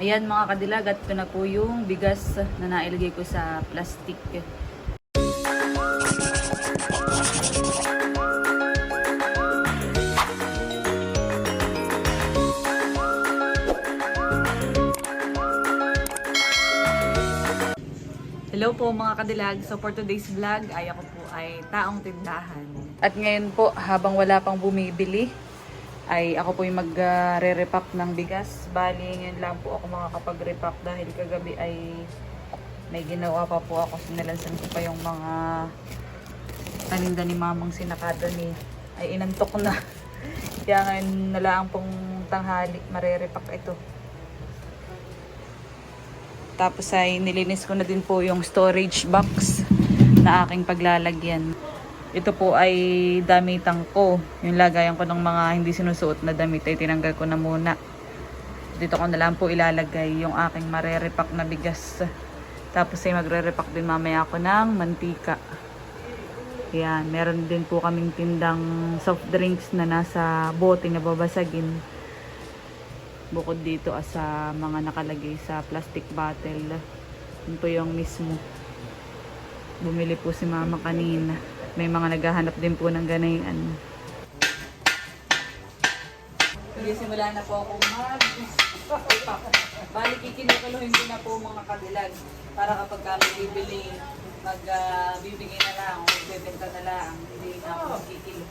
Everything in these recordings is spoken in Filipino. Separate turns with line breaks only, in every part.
Ayan mga kadilag at ito na po yung bigas na nailagay ko sa plastic. Hello po mga kadilag. So for today's vlog ay ako po ay taong tindahan. At ngayon po habang wala pang bumibili ay ako po yung magre-repack ng bigas. Bali ngayon lang po ako makakapag-repack dahil kagabi ay may ginawa pa po ako. Sinalansan ko pa yung mga taninda ni mamang sinakado ni ay inantok na. Kaya ngayon nalaang pong tanghali marere-repack ito. Tapos ay nilinis ko na din po yung storage box na aking paglalagyan. Ito po ay damitan ko. Yung lagayan ko ng mga hindi sinusuot na damit ay tinanggal ko na muna. Dito ko na lang po ilalagay yung aking marerepack na bigas. Tapos ay magre-repack din mamaya ako ng mantika. Yan, meron din po kaming tindang soft drinks na nasa bote na babasagin. Bukod dito ah, sa mga nakalagay sa plastic bottle. Yun po yung mismo. Bumili po si mama kanina. May mga naghahanap din po ng ganayan. Sige, simula na po ako mag Bali, kikinukulohin ko na po mga kadilag para kapag kami bibili, mag ah, bibigay na lang, o bebenta na lang, hindi na ako magkikilo.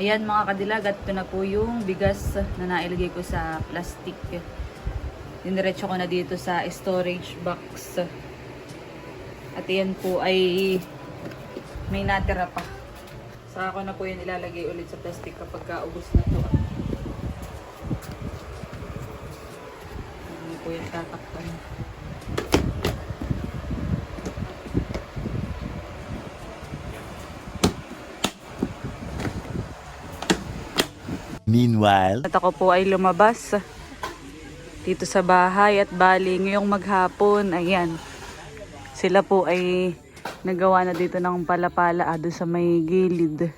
Ayan mga kadilag at ito na po yung bigas na nailagay ko sa plastic. Diniretso ko na dito sa storage box. At yan po ay may natira pa. Saka ko na po yan ilalagay ulit sa plastic kapag kaubos na to. Hindi po yan tatakpan.
Meanwhile,
At ako po ay lumabas dito sa bahay at bali ngayong maghapon, ayan. Sila po ay nagawa na dito ng palapala ah, sa may gilid.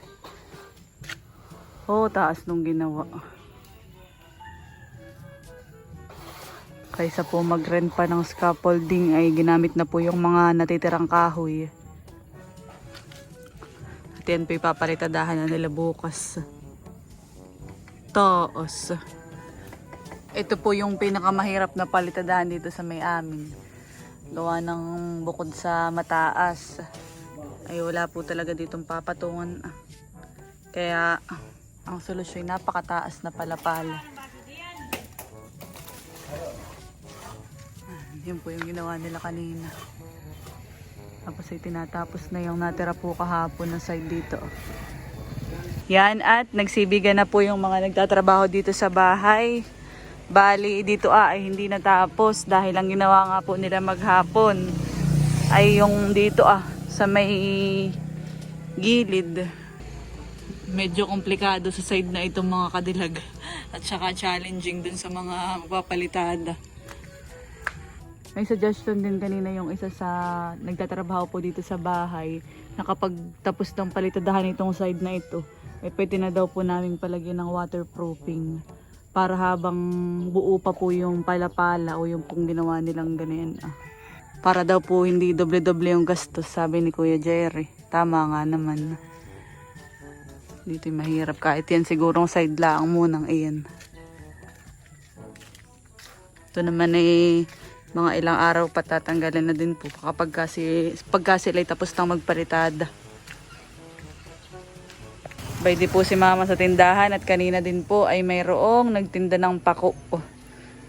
Oh, taas nung ginawa. Kaysa po mag-rent pa ng scaffolding ay ginamit na po yung mga natitirang kahoy. At yan po ipapalitadahan na nila bukas. Taos. Ito po yung pinakamahirap na palitadahan dito sa may amin. Gawa ng bukod sa mataas. Ay wala po talaga ditong papatungan. Kaya ang solusyon napakataas na palapala. Ah, Yun po yung ginawa nila kanina. Tapos ay tinatapos na yung natira po kahapon na side dito. Yan at nagsibigan na po yung mga nagtatrabaho dito sa bahay. Bali dito ah, ay hindi natapos dahil ang ginawa nga po nila maghapon ay yung dito ah sa may gilid. Medyo komplikado sa side na itong mga kadilag at saka challenging dun sa mga magpapalitada. May suggestion din kanina yung isa sa nagtatrabaho po dito sa bahay na kapag tapos ng palitadahan itong side na ito, eh, pwede na daw po namin palagyan ng waterproofing para habang buo pa po yung palapala o yung pong ginawa nilang ganyan. Ah. Para daw po hindi doble-doble yung gastos, sabi ni Kuya Jerry. Tama nga naman. Dito mahirap. Kahit yan sigurong side lang munang iyan. Ito naman ay mga ilang araw pa tatanggalin na din po kapag kasi pagka sila tapos nang magpalitada. Bay di po si mama sa tindahan at kanina din po ay mayroong nagtinda ng pako.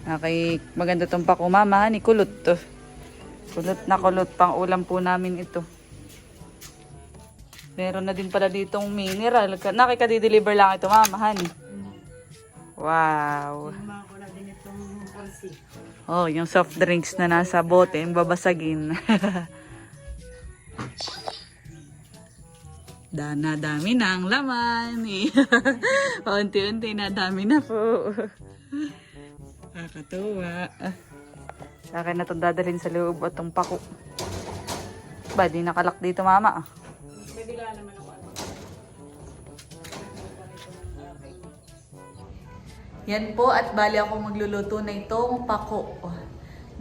Okay, maganda tong pako mama, ni kulot to. Kulot na kulot, pang ulam po namin ito. Meron na din pala ditong mineral. Nakikadi-deliver lang ito mama, honey. Wow. Oh, yung soft drinks na nasa bote, yung babasagin. Dana, dami na ang laman. Unti-unti na, dami na po. Nakakatuwa. Sa akin na itong dadalhin sa loob at itong pako. Ba, di nakalak dito mama. ah. Yan po at bali ako magluluto na itong pako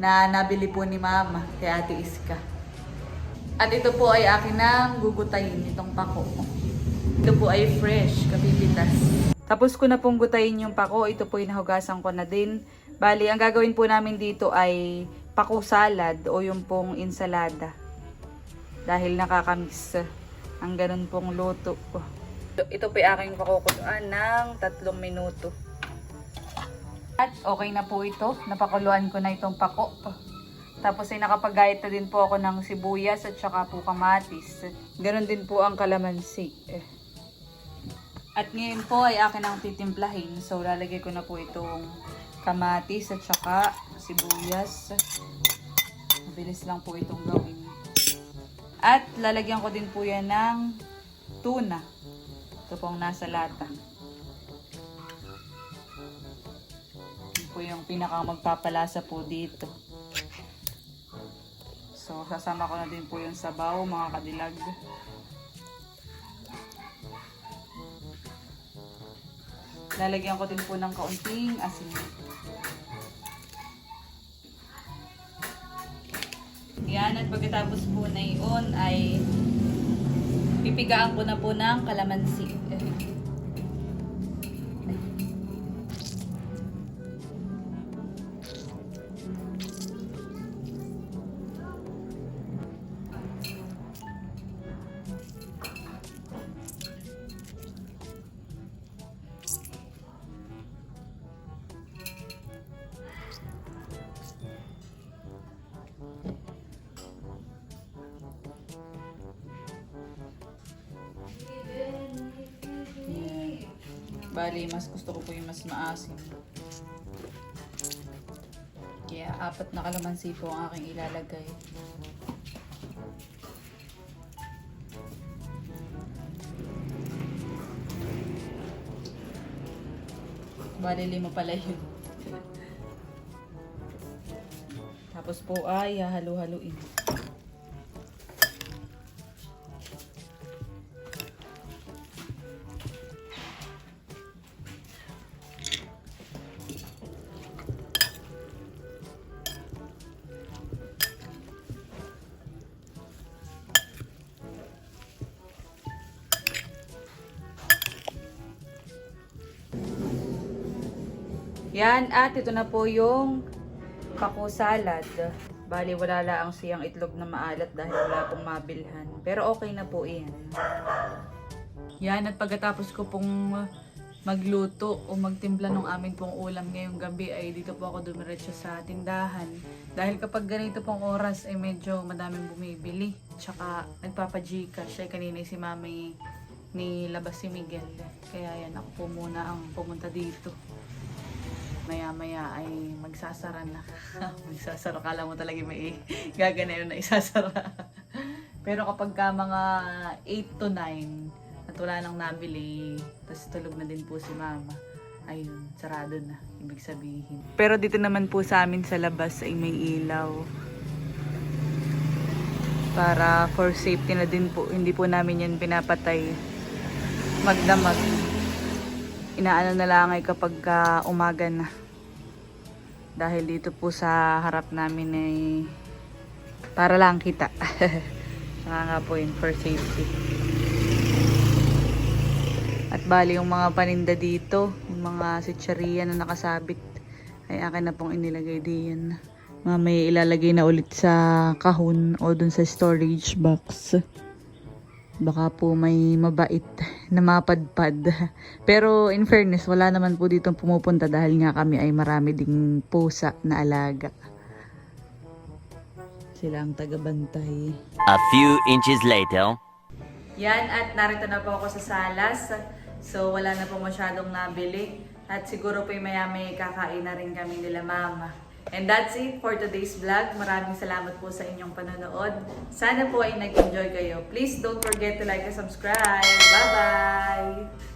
na nabili po ni mama kay Ate Iska. At ito po ay akin nang gugutayin itong pako. Ito po ay fresh, kapipitas. Tapos ko na pong gutayin yung pako. Ito po inahugasan ko na din. Bali, ang gagawin po namin dito ay pako salad o yung pong insalada. Dahil nakakamiss ang ganun pong luto. Ito, ito po ay aking pakukuluan ng tatlong minuto. At okay na po ito. Napakuluan ko na itong pako. Tapos ay nakapagayat na din po ako ng sibuyas at saka po kamatis. Ganon din po ang kalamansi. Eh. At ngayon po ay akin ang titimplahin. So lalagay ko na po itong kamatis at saka sibuyas. Mabilis lang po itong gawin. At lalagyan ko din po yan ng tuna. Ito pong nasa lata. Yun po yung pinaka magpapalasa po dito. So, sasama ko na din po yung sabaw, mga kadilag. Lalagyan ko din po ng kaunting asin. Yan, at pagkatapos po na yun ay pipigaan ko na po ng kalamansi. Bali, mas gusto ko po yung mas maasim. Kaya apat na kalamansi po ang aking ilalagay. Bali, lima pala yun. Tapos po ay halo-haluin. Yan, at ito na po yung pako salad. Bali, wala lang siyang itlog na maalat dahil wala pong mabilhan. Pero okay na po yan. Yan, at pagkatapos ko pong magluto o magtimpla ng amin pong ulam ngayong gabi ay dito po ako dumiretso sa tindahan. Dahil kapag ganito pong oras ay medyo madaming bumibili. Tsaka nagpapagcash ay kanina si mami ni labas si Miguel. Kaya yan, ako po muna ang pumunta dito maya-maya ay magsasara na. magsasara. Kala mo talaga may gagana yun na isasara. Pero kapag ka mga 8 to 9 at wala nang nabili, tapos tulog na din po si mama, ayun, sarado na. Ibig sabihin. Pero dito naman po sa amin sa labas ay may ilaw. Para for safety na din po, hindi po namin yan pinapatay. Magdamag inaano na lang ay kapag ah, umaga na. Dahil dito po sa harap namin ay para lang kita. Saka nga po yun for safety. At bali yung mga paninda dito, yung mga sitsariya na nakasabit, ay akin na pong inilagay diyan. Mamaya ilalagay na ulit sa kahon o dun sa storage box. Baka po may mabait na mapadpad. Pero in fairness, wala naman po dito pumupunta dahil nga kami ay marami ding pusa na alaga. Sila ang tagabantay.
A few inches later.
Yan, at narito na po ako sa Salas. So, wala na po masyadong nabili. At siguro po maya may kakain na rin kami nila mama. And that's it for today's vlog. Maraming salamat po sa inyong panonood. Sana po ay nag-enjoy kayo. Please don't forget to like and subscribe. Bye-bye!